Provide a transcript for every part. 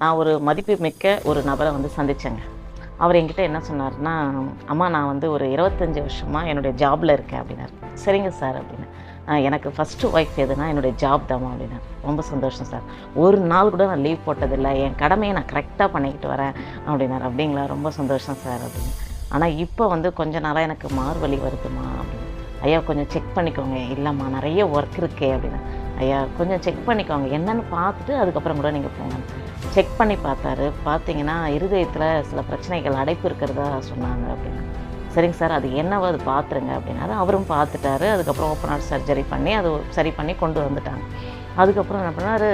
நான் ஒரு மதிப்பு மிக்க ஒரு நபரை வந்து சந்தித்தேங்க அவர் என்கிட்ட என்ன சொன்னார்னா அம்மா நான் வந்து ஒரு இருபத்தஞ்சி வருஷமாக என்னுடைய ஜாபில் இருக்கேன் அப்படின்னாரு. சரிங்க சார் அப்படின்னு. எனக்கு ஃபஸ்ட்டு ஒய்ஃப் எதுனா என்னுடைய ஜாப் தாம்மா அப்படின்னாரு ரொம்ப சந்தோஷம் சார். ஒரு நாள் கூட நான் லீவ் போட்டதில்லை. என் கடமையை நான் கரெக்டாக பண்ணிக்கிட்டு வரேன் அப்படின்னாரு. அப்படிங்களா ரொம்ப சந்தோஷம் சார் அப்படின்னு. ஆனால் இப்போ வந்து கொஞ்ச நாளாக எனக்கு மார்வலி வருதுமா அப்படின்னு. ஐயா கொஞ்சம் செக் பண்ணிக்கோங்க. இல்லைம்மா நிறைய ஒர்க் இருக்கே அப்படின்னா. ஐயா கொஞ்சம் செக் பண்ணிக்கோங்க. என்னன்னு பார்த்துட்டு அதுக்கப்புறம் கூட நீங்கள் போங்க. செக் பண்ணி பார்த்தாரு. பார்த்தீங்கன்னா இருதயத்தில் சில பிரச்சனைகள் அடைப்பு இருக்கிறதா சொன்னாங்க அப்படின்னா. சரிங்க சார் அது என்னவோ அது பார்த்துருங்க அப்படின்னாரு. அவரும் பார்த்துட்டாரு. அதுக்கப்புறம் ஓப்பன் ஹார்ட் சர்ஜரி பண்ணி அது சரி பண்ணி கொண்டு வந்துட்டாங்க. அதுக்கப்புறம் என்ன பண்ணார்?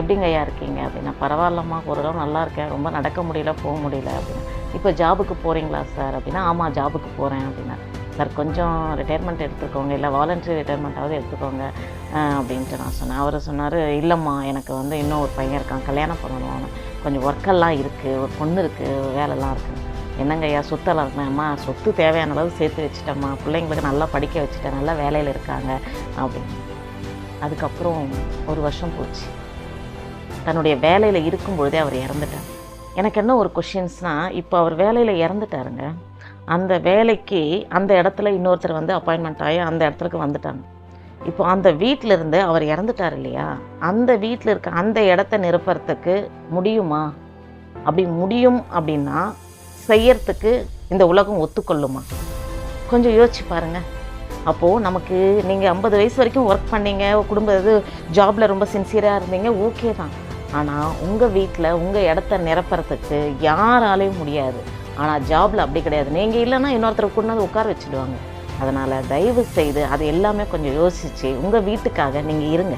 எப்படிங்க ஐயா இருக்கீங்க? அப்படின்னா பரவாயில்லம்மா. ஓரளவு நல்லா இருக்கேன். ரொம்ப நடக்க முடியல போக முடியல. அப்படின்னா இப்போ ஜாபுக்கு போகிறீங்களா சார்? அப்படின்னா ஆமாம் ஜாபுக்கு போகிறேன் அப்படின்னா சார் கொஞ்சம் ரிட்டையர்மெண்ட் எடுத்துக்கோங்க. இல்லை வாலண்டரி ரிட்டையர்மெண்ட்டாவது எடுத்துக்கோங்க. அப்படின்ட்டு நான் சொன்னேன். அவர் சொன்னார் இல்லைம்மா எனக்கு வந்து இன்னும் ஒரு பையன் இருக்கான். கல்யாணம் பண்ணணும் கொஞ்சம் ஒர்க்கெல்லாம் இருக்குது ஒரு பொண்ணு இருக்குது வேலைலாம் இருக்குது என்னங்க ஐயா சொத்தெல்லாம் இருக்கணும்மா சொத்து தேவையான அளவு சேர்த்து வச்சுட்டேம்மா. பிள்ளைங்களுக்கு நல்லா படிக்க வச்சுட்டேன். நல்லா வேலையில் இருக்காங்க. அப்படின்னு. அதுக்கப்புறம் ஒரு வருஷம் போச்சு. தன்னுடைய வேலையில் இருக்கும் பொழுதே அவர் இறந்துட்டார். எனக்கு என்ன ஒரு கொஷின்ஸ்னால் இப்போ அவர் வேலையில் இறந்துட்டாருங்க. அந்த வேலைக்கு அந்த இடத்துல இன்னொருத்தர் வந்து அப்பாயின்மெண்ட் ஆகி அந்த இடத்துக்கு வந்துட்டாங்க. இப்போ அந்த வீட்டில் இருந்து அவர் இறந்துட்டார் இல்லையா? அந்த வீட்டில் இருக்க அந்த இடத்த நிரப்புறதுக்கு முடியுமா? அப்படி முடியும் அப்படின்னா செய்யறதுக்கு இந்த உலகம் ஒத்துக்கொள்ளுமா? கொஞ்சம் யோசிச்சு பாருங்க. அப்போது நமக்கு நீங்கள் ஐம்பது வயசு வரைக்கும் ஒர்க் பண்ணீங்க குடும்ப இது ஜாபில் ரொம்ப சின்சியராக இருந்தீங்க ஓகே தான். ஆனால் உங்கள் வீட்டில் உங்கள் இடத்த நிரப்புறதுக்கு யாராலையும் முடியாது. ஆனால் ஜாபில் அப்படி கிடையாது. நீங்கள் இல்லைன்னா இன்னொருத்தர் கொண்டு வந்து உட்கார வச்சுடுவாங்க. அதனால் தயவு செய்து அது எல்லாமே கொஞ்சம் யோசித்து உங்கள் வீட்டுக்காக நீங்கள் இருங்க.